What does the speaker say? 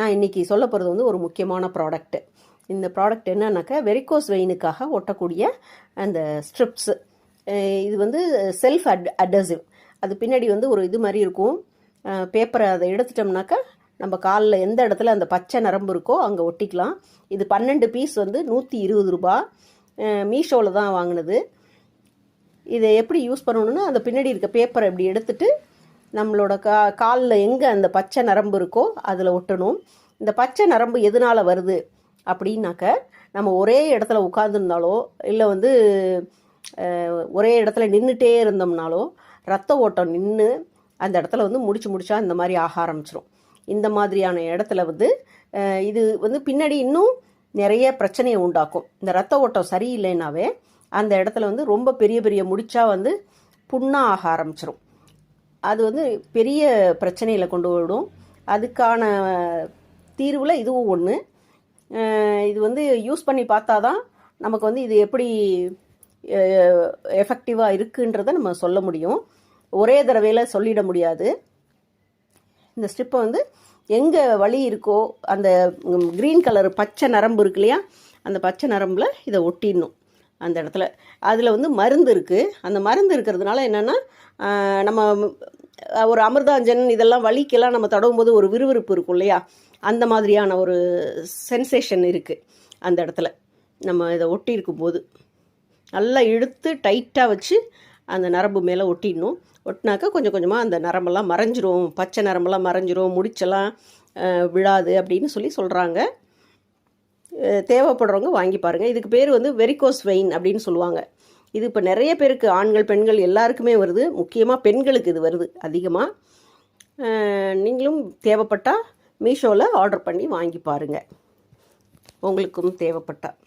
நான் இன்றைக்கி சொல்ல போகிறது வந்து ஒரு முக்கியமான ப்ராடக்ட்டு இந்த ப்ராடக்ட் என்னன்னாக்கா வெரிகோஸ் வெயினுக்காக ஒட்டக்கூடிய அந்த ஸ்ட்ரிப்ஸு இது வந்து செல்ஃப் அட் அடசிவ் அது பின்னாடி வந்து ஒரு இது மாதிரி இருக்கும். பேப்பரை அதை எடுத்துட்டோம்னாக்கா நம்ம காலில் எந்த இடத்துல அந்த பச்சை நரம்பு இருக்கோ அங்கே ஒட்டிக்கலாம். இது பன்னெண்டு பீஸ் வந்து நூற்றி இருபது ரூபா. மீஷோவில் தான் வாங்கினது. இதை எப்படி யூஸ் பண்ணணும்னா அந்த பின்னாடி இருக்க பேப்பரை இப்படி எடுத்துட்டு நம்மளோட கா காலில் எங்கே அந்த பச்சை நரம்பு இருக்கோ அதில் ஒட்டணும். இந்த பச்சை நரம்பு எதனால் வருது அப்படின்னாக்க நம்ம ஒரே இடத்துல உட்காந்துருந்தாலோ இல்லை வந்து ஒரே இடத்துல நின்றுட்டே இருந்தோம்னாலோ ரத்த ஓட்டம் நின்று அந்த இடத்துல வந்து முடிச்சு முடிச்சா இந்த மாதிரி ஆக ஆரம்பிச்சிடும் இந்த மாதிரியான இடத்துல வந்து இது வந்து பின்னாடி இன்னும் நிறைய பிரச்சனையை உண்டாக்கும். இந்த ரத்த ஓட்டம் சரியில்லைனாவே அந்த இடத்துல வந்து ரொம்ப பெரிய பெரிய முடிச்சா வந்து புண்ணாக ஆக ஆரம்பிச்சிடும் அது வந்து பெரிய பிரச்சனையில் கொண்டு விடும் அதுக்கான தீர்வில் இதுவும் ஒன்று இது வந்து யூஸ் பண்ணி பார்த்தா தான் நமக்கு வந்து இது எப்படி எஃபெக்டிவாக இருக்குன்றதை நம்ம சொல்ல முடியும். ஒரே தடவையில் சொல்லிட முடியாது. இந்த ஸ்ட்ரிப்பை வந்து எங்கே வலி இருக்கோ அந்த க்ரீன் கலர் பச்சை நரம்பு இருக்கு இல்லையா? அந்த பச்சை நரம்பில் இதை ஒட்டிடணும். அந்த இடத்துல. அதில் வந்து மருந்து இருக்குது அந்த மருந்து இருக்கிறதுனால என்னென்னா நம்ம ஒரு அமிர்தாஞ்சன் இதெல்லாம் வலிக்கெல்லாம் நம்ம தடவும் போது ஒரு விறுவிறுப்பு இருக்கும் இல்லையா? அந்த மாதிரியான ஒரு சென்சேஷன் இருக்குது அந்த இடத்துல. நம்ம இதை ஒட்டி இருக்கும்போது. நல்லா இழுத்து டைட்டாக வச்சு அந்த நரம்பு மேலே ஒட்டிடணும். ஒட்டினாக்கா கொஞ்சம் கொஞ்சமாக அந்த நரம்பெல்லாம் மறைஞ்சிரும். பச்சை நரம்பெல்லாம் மறைஞ்சிரும். முடிச்செல்லாம் விழாது அப்படின்னு சொல்லி சொல்கிறாங்க தேவைப்படுறவங்க வாங்கி பாருங்கள் இதுக்கு பேர் வந்து வெரிகோஸ் வெயின் அப்படின்னு சொல்லுவாங்க. இது இப்போ நிறைய பேருக்கு ஆண்கள் பெண்கள் எல்லாருக்குமே வருது. முக்கியமாக பெண்களுக்கு இது வருது அதிகமாக நீங்களும் தேவைப்பட்டால் மீஷோவில் ஆர்டர் பண்ணி வாங்கி பாருங்கள் உங்களுக்கும் தேவைப்பட்டால்